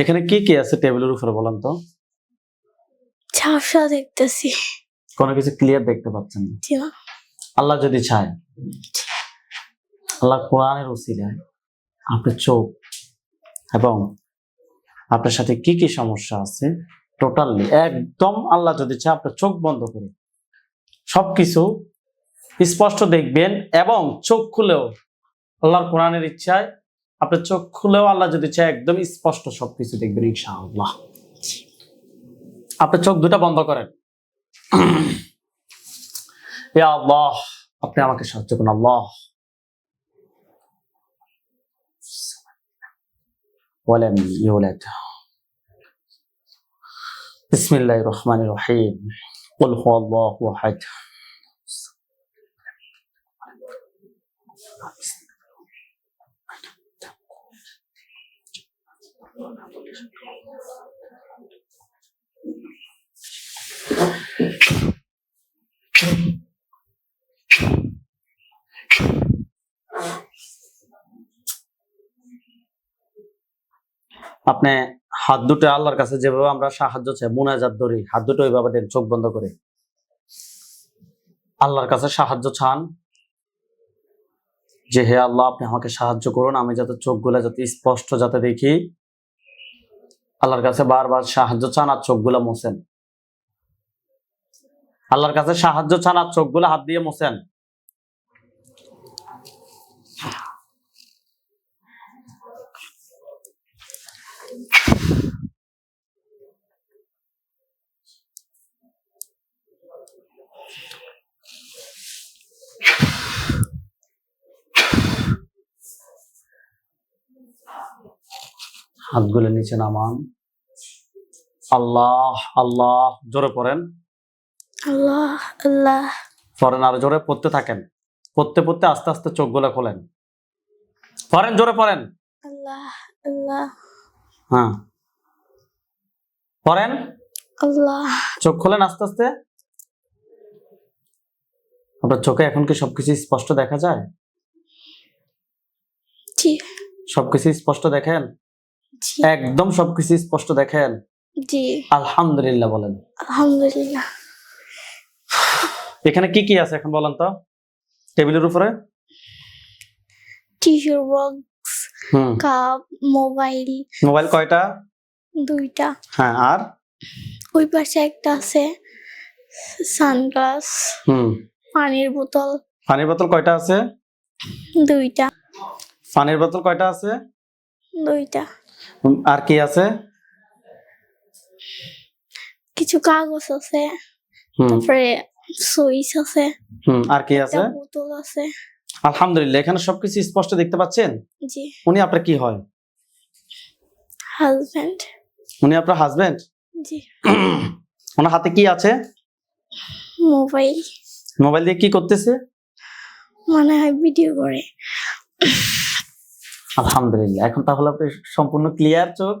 এখানে কি কি আছে টেবিলের উপরে বলেন তো? ঝাপসা দেখতেছি। কোনো কিছু ক্লিয়ার দেখতে পাচ্ছেন না? জি আল্লাহ যদি চায় আল্লাহ কোরআনের উসিলায় আপনার চোখ এবং আপনার সাথে কি কি সমস্যা আছে টোটালি একদম আল্লাহ যদি চায় আপনার চোখ বন্ধ করে সবকিছু স্পষ্ট দেখবেন এবং চোখ খুলেও আল্লাহর কোরআনের ইচ্ছায় আপনার চোখ খুলেও আল্লাহ যদি চায় একদম স্পষ্ট সবকিছু দেখবেন ইনশাআল্লাহ আপনার চোখ দুটা বন্ধ করেন ইয়া আল্লাহ আপনি আমাকে সাহায্য করুন আল্লাহ ولم يولد بسم الله الرحمن الرحيم قل هو الله احد আপনি হাত দুটো আল্লাহর কাছে যেভাবে আমরা সাহায্য চাই, মুনাজাত ধরি, হাত দুটো ওইভাবে দেন, চোখ বন্ধ করে। আল্লাহর কাছে সাহায্য চান যে, হে আল্লাহ, আপনি আমাকে সাহায্য করুন, আমি যাতে চোখগুলা যাতে স্পষ্ট যাতে দেখি। আল্লাহর কাছে বারবার সাহায্য চান আর চোখগুলা মোছেন। আল্লাহর কাছে সাহায্য চান আর চোখগুলা হাত দিয়ে মোছেন। হাতগুলো নিচে নামান। আল্লাহ আল্লাহ জোরে পড়েন। আল্লাহ আল্লাহ। পড়েন আরও জোরে পড়তে থাকেন। পড়তে পড়তে আস্তে আস্তে চোখগুলো খোলেন। পড়েন জোরে পড়েন। আল্লাহ আল্লাহ। হ্যাঁ। পড়েন। আল্লাহ। চোখ খোলেন আস্তে আস্তে। আপনার চোখে এখন কি সবকিছু স্পষ্ট দেখা যায়? জি। সবকিছু স্পষ্ট দেখেন? একদম সবকিছু স্পষ্ট দেখেন? জি। আলহামদুলিল্লাহ বলেন। আলহামদুলিল্লাহ। এখানে কি কি আছে এখন বলেন তো? টেবিলের উপরে? টিস্যুর বক্স কাপ মোবাইল। মোবাইল কয়টা? দুইটা। হ্যাঁ আর? ওই পাশে একটা আছে সানগ্লাস হুম। পানির বোতল। পানির বোতল কয়টা আছে? দুইটা। পানির বোতল কয়টা আছে? দুইটা। আর কি আছে? কিছু কাগজ আছে তারপরে সুইচ আছে হুম আর কি আছে? বোতল আছে। আলহামদুলিল্লাহ এখানে সবকিছু স্পষ্ট দেখতে পাচ্ছেন? জি। উনি আপনার কি হয়? হাজবেন্ড। উনি আপনার হাজবেন্ড? জি। ওনার হাতে কি আছে? মোবাইল। মোবাইল দিয়ে কি করতেছে? মনে হয় ভিডিও করে। আলহামদুলিল্লাহ। এখন তাহলে আপনি সম্পূর্ণ ক্লিয়ার চোখ।